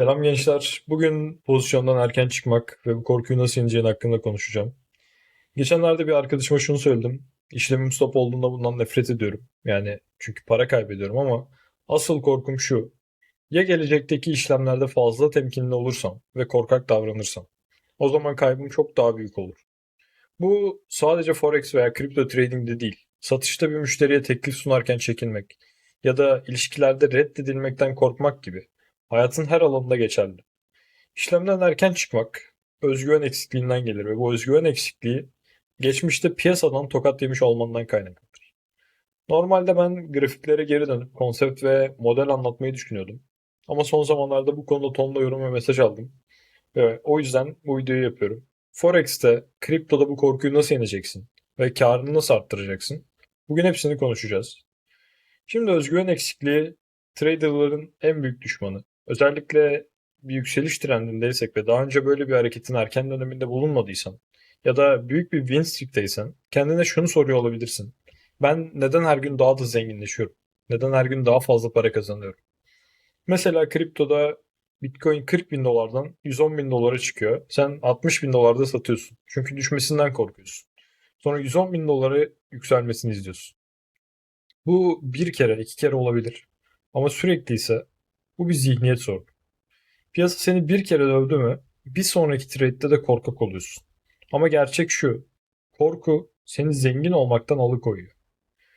Selam gençler. Bugün pozisyondan erken çıkmak ve bu korkuyu nasıl yeneceğin hakkında konuşacağım. Geçenlerde bir arkadaşıma şunu söyledim. İşlemim stop olduğunda bundan nefret ediyorum. Yani çünkü para kaybediyorum ama asıl korkum şu. Ya gelecekteki işlemlerde fazla temkinli olursam ve korkak davranırsam. O zaman kaybım çok daha büyük olur. Bu sadece forex veya kripto trading'de değil. Satışta bir müşteriye teklif sunarken çekinmek ya da ilişkilerde reddedilmekten korkmak gibi. Hayatın her alanında geçerli. İşlemden erken çıkmak özgüven eksikliğinden gelir ve bu özgüven eksikliği geçmişte piyasadan tokat yemiş olmandan kaynaklanır. Normalde ben grafiklere geri dönüp konsept ve model anlatmayı düşünüyordum. Ama son zamanlarda bu konuda tonla yorum ve mesaj aldım. Ve o yüzden bu videoyu yapıyorum. Forex'te, kriptoda bu korkuyu nasıl yeneceksin? Ve karını nasıl arttıracaksın? Bugün hepsini konuşacağız. Şimdi özgüven eksikliği traderların en büyük düşmanı. Özellikle bir yükseliş trendindeysek ve daha önce böyle bir hareketin erken döneminde bulunmadıysan ya da büyük bir win streak'teysen kendine şunu soruyor olabilirsin. Ben neden her gün daha da zenginleşiyorum? Neden her gün daha fazla para kazanıyorum? Mesela kriptoda Bitcoin 40 bin dolardan 110 bin dolara çıkıyor. Sen 60 bin dolarda satıyorsun. Çünkü düşmesinden korkuyorsun. Sonra 110 bin dolara yükselmesini izliyorsun. Bu bir kere, iki kere olabilir. Ama sürekli ise bu bir zihniyet sorunu. Piyasa seni bir kere dövdü mü bir sonraki trade'de de korkak oluyorsun. Ama gerçek şu. Korku seni zengin olmaktan alıkoyuyor.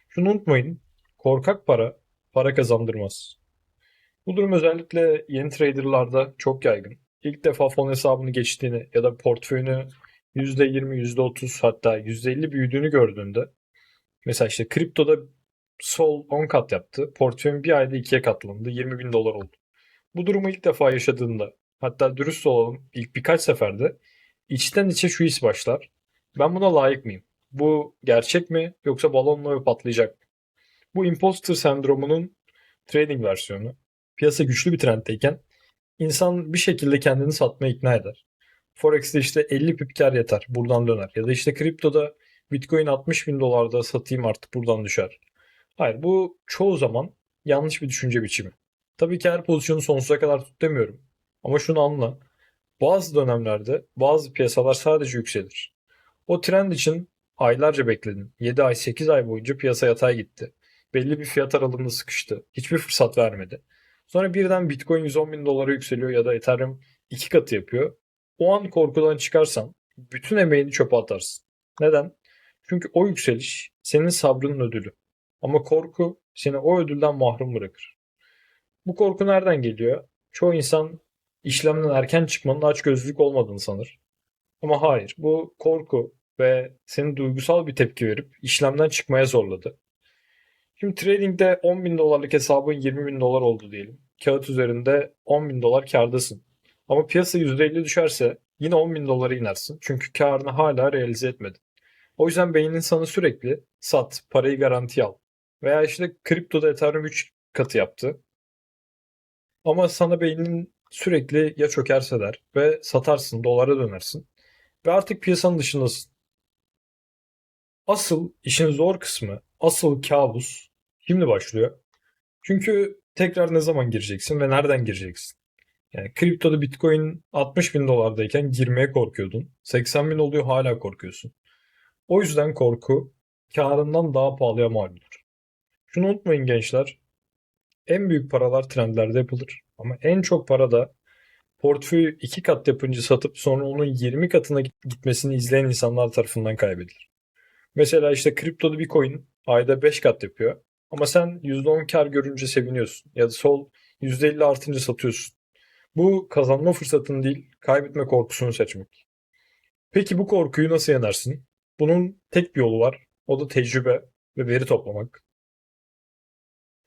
Şunu unutmayın. Korkak para para kazandırmaz. Bu durum özellikle yeni traderlarda çok yaygın. İlk defa fon hesabını geçtiğini ya da portföyünü %20, %30 hatta %50 büyüdüğünü gördüğünde mesela işte kriptoda sol 10 kat yaptı. Portföyüm bir ayda ikiye katlandı. 20 bin dolar oldu. Bu durumu ilk defa yaşadığında hatta dürüst olalım ilk birkaç seferde içten içe şu his başlar. Ben buna layık mıyım? Bu gerçek mi yoksa balonla mı patlayacak mı? Bu imposter sendromunun trading versiyonu. Piyasa güçlü bir trenddeyken insan bir şekilde kendini satmaya ikna eder. Forex'te işte 50 pip kar yeter buradan döner. Ya da işte kriptoda Bitcoin 60 bin dolarda satayım artık buradan düşer. Hayır bu çoğu zaman yanlış bir düşünce biçimi. Tabii ki her pozisyonu sonsuza kadar tut demiyorum. Ama şunu anla. Bazı dönemlerde bazı piyasalar sadece yükselir. O trend için aylarca bekledin. 7 ay 8 ay boyunca piyasa yatay gitti. Belli bir fiyat aralığında sıkıştı. Hiçbir fırsat vermedi. Sonra birden Bitcoin 110 bin dolara yükseliyor ya da Ethereum iki katı yapıyor. O an korkudan çıkarsan bütün emeğini çöpe atarsın. Neden? Çünkü o yükseliş senin sabrının ödülü. Ama korku seni o ödülden mahrum bırakır. Bu korku nereden geliyor? Çoğu insan işlemden erken çıkmanın açgözlülük olmadığını sanır. Ama hayır, bu korku ve seni duygusal bir tepki verip işlemden çıkmaya zorladı. Şimdi tradingde 10 bin dolarlık hesabın 20 bin dolar oldu diyelim. Kağıt üzerinde 10 bin dolar kardasın. Ama piyasa %50 düşerse yine 10 bin dolara inersin. Çünkü karını hala realize etmedin. O yüzden beynin sana sürekli sat, parayı garanti al. Veya işte kriptoda Ethereum 3 katı yaptı. Ama sana beynin sürekli ya çökerse der ve satarsın, dolara dönersin. Ve artık piyasanın dışındasın. Asıl işin zor kısmı, asıl kabus şimdi başlıyor. Çünkü tekrar ne zaman gireceksin ve nereden gireceksin? Yani kriptoda bitcoin 60 bin dolardayken girmeye korkuyordun. 80 bin oluyor hala korkuyorsun. O yüzden korku karından daha pahalıya mal olur. Şunu unutmayın gençler. En büyük paralar trendlerde yapılır. Ama en çok para da portföyü iki kat yapınca satıp sonra onun 20 katına gitmesini izleyen insanlar tarafından kaybedilir. Mesela işte kriptoda bir coin ayda 5 kat yapıyor. Ama sen %10 kar görünce seviniyorsun. Ya da sol %50 artınca satıyorsun. Bu kazanma fırsatını değil, kaybetme korkusunu seçmek. Peki bu korkuyu nasıl yenersin? Bunun tek bir yolu var. O da tecrübe ve veri toplamak.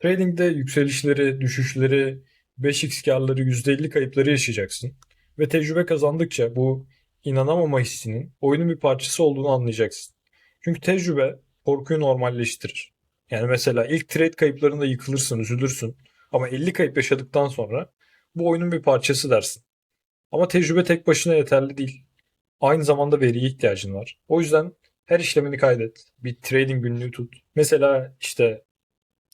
Trading'de yükselişleri, düşüşleri, 5x karları, %50 kayıpları yaşayacaksın. Ve tecrübe kazandıkça bu inanamama hissinin oyunun bir parçası olduğunu anlayacaksın. Çünkü tecrübe korkuyu normalleştirir. Yani mesela ilk trade kayıplarında yıkılırsın, üzülürsün. Ama 50 kayıp yaşadıktan sonra bu oyunun bir parçası dersin. Ama tecrübe tek başına yeterli değil. Aynı zamanda veriye ihtiyacın var. O yüzden her işlemini kaydet. Bir trading günlüğü tut. Mesela işte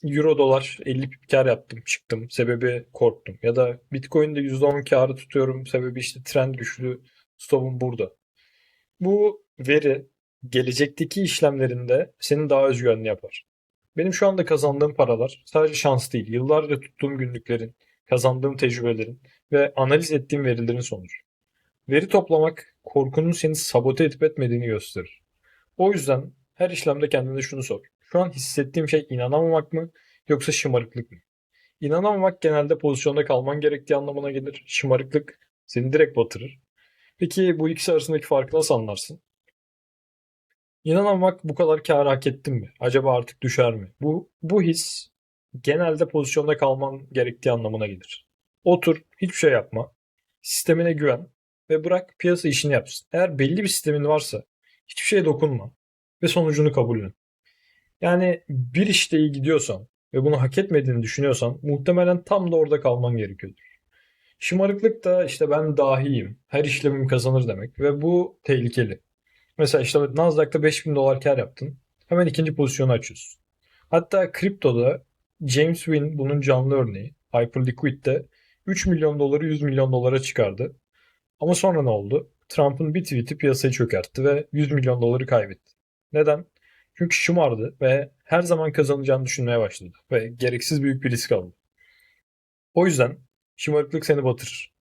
euro dolar 50 pip kar yaptım çıktım. Sebebi korktum. Ya da bitcoin'de %10 karı tutuyorum. Sebebi işte trend güçlü. Stop'um burada. Bu veri gelecekteki işlemlerinde seni daha özgüvenli yapar. Benim şu anda kazandığım paralar sadece şans değil. Yıllarca tuttuğum günlüklerin, kazandığım tecrübelerin ve analiz ettiğim verilerin sonucu. Veri toplamak korkunun seni sabote edip etmediğini gösterir. O yüzden her işlemde kendine şunu sor. Şu an hissettiğim şey inanamamak mı yoksa şımarıklık mı? İnanamamak genelde pozisyonda kalman gerektiği anlamına gelir. Şımarıklık seni direkt batırır. Peki bu ikisi arasındaki farkı nasıl anlarsın? İnanamamak bu kadar kâr hak ettim mi? Acaba artık düşer mi? Bu, bu his genelde pozisyonda kalman gerektiği anlamına gelir. Otur, hiçbir şey yapma. Sistemine güven ve bırak piyasa işini yapsın. Eğer belli bir sistemin varsa hiçbir şeye dokunma ve sonucunu kabullen. Yani bir işte iyi gidiyorsan ve bunu hak etmediğini düşünüyorsan muhtemelen tam da orada kalman gerekiyordur. Şımarıklık da işte ben dahiyim, her işlemim kazanır demek ve bu tehlikeli. Mesela işte Nasdaq'ta 5000 dolar kar yaptın. Hemen ikinci pozisyonu açıyorsun. Hatta kriptoda James Wynn bunun canlı örneği. Hyperliquid'de 3 milyon doları 100 milyon dolara çıkardı. Ama sonra ne oldu? Trump'ın bir tweet'i piyasayı çökertti ve 100 milyon doları kaybetti. Neden? Çünkü şımardı ve her zaman kazanacağını düşünmeye başladı ve gereksiz büyük bir risk aldı. O yüzden şımarıklık seni batırır.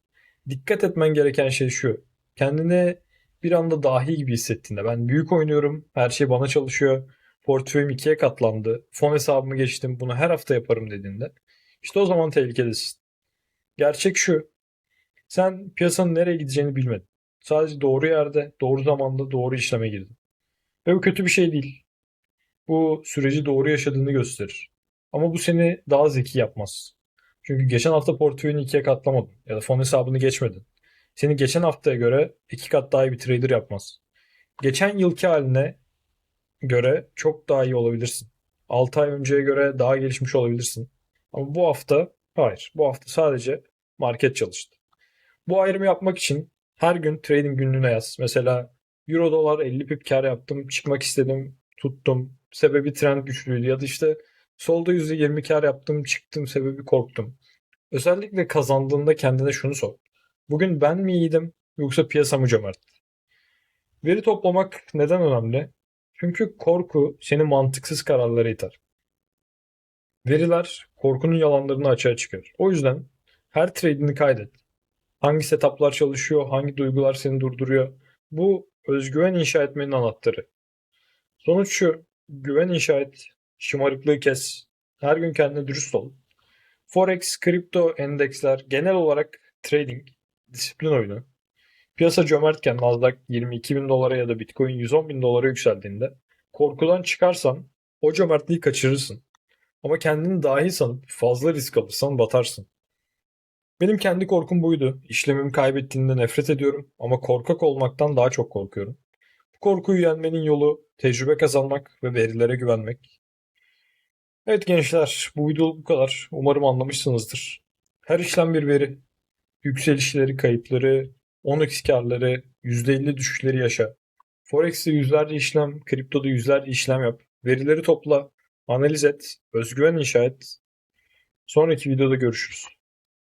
Dikkat etmen gereken şey şu. Kendine bir anda dahi gibi hissettiğinde ben büyük oynuyorum, her şey bana çalışıyor, portföyüm ikiye katlandı, fon hesabımı geçtim, bunu her hafta yaparım dediğinde işte o zaman tehlikedesin. Gerçek şu, sen piyasanın nereye gideceğini bilmedin. Sadece doğru yerde, doğru zamanda, doğru işleme girdin. Ve bu kötü bir şey değil. Bu süreci doğru yaşadığını gösterir. Ama bu seni daha zeki yapmaz. Çünkü geçen hafta portföyünü ikiye katlamadın ya da fon hesabını geçmedin. Seni geçen haftaya göre iki kat daha iyi bir trader yapmaz. Geçen yılki haline göre çok daha iyi olabilirsin. 6 ay önceye göre daha gelişmiş olabilirsin. Ama bu hafta hayır. Bu hafta sadece market çalıştı. Bu ayrımı yapmak için her gün trading günlüğüne yaz. Mesela euro dolar 50 pip kar yaptım. Çıkmak istedim. Tuttum. Sebebi trend güçlüydü. Ya da işte solda %20 kar yaptım. Çıktım. Sebebi korktum. Özellikle kazandığında kendine şunu sor. Bugün ben mi iyiydim yoksa piyasa mı cömert? Veri toplamak neden önemli? Çünkü korku seni mantıksız kararlara iter. Veriler korkunun yalanlarını açığa çıkarır. O yüzden her trade'ini kaydet. Hangi setuplar çalışıyor, hangi duygular seni durduruyor. Bu özgüven inşa etmenin anahtarı. Sonuç şu, güven inşa et, şımarıklığı kes, her gün kendine dürüst ol. Forex, kripto, endeksler, genel olarak trading, disiplin oyunu. Piyasa cömertken Nasdaq 22 bin dolara ya da Bitcoin 110 bin dolara yükseldiğinde korkudan çıkarsan o cömertliği kaçırırsın. Ama kendini dahi sanıp fazla risk alırsan batarsın. Benim kendi korkum buydu. İşlemimi kaybettiğinde nefret ediyorum ama korkak olmaktan daha çok korkuyorum. Korkuyu yenmenin yolu tecrübe kazanmak ve verilere güvenmek. Evet gençler bu video bu kadar. Umarım anlamışsınızdır. Her işlem bir veri. Yükselişleri, kayıpları, 10x karları, %50 düşüşleri yaşa. Forex'te yüzlerce işlem, kriptoda yüzlerce işlem yap. Verileri topla, analiz et, özgüven inşa et. Sonraki videoda görüşürüz.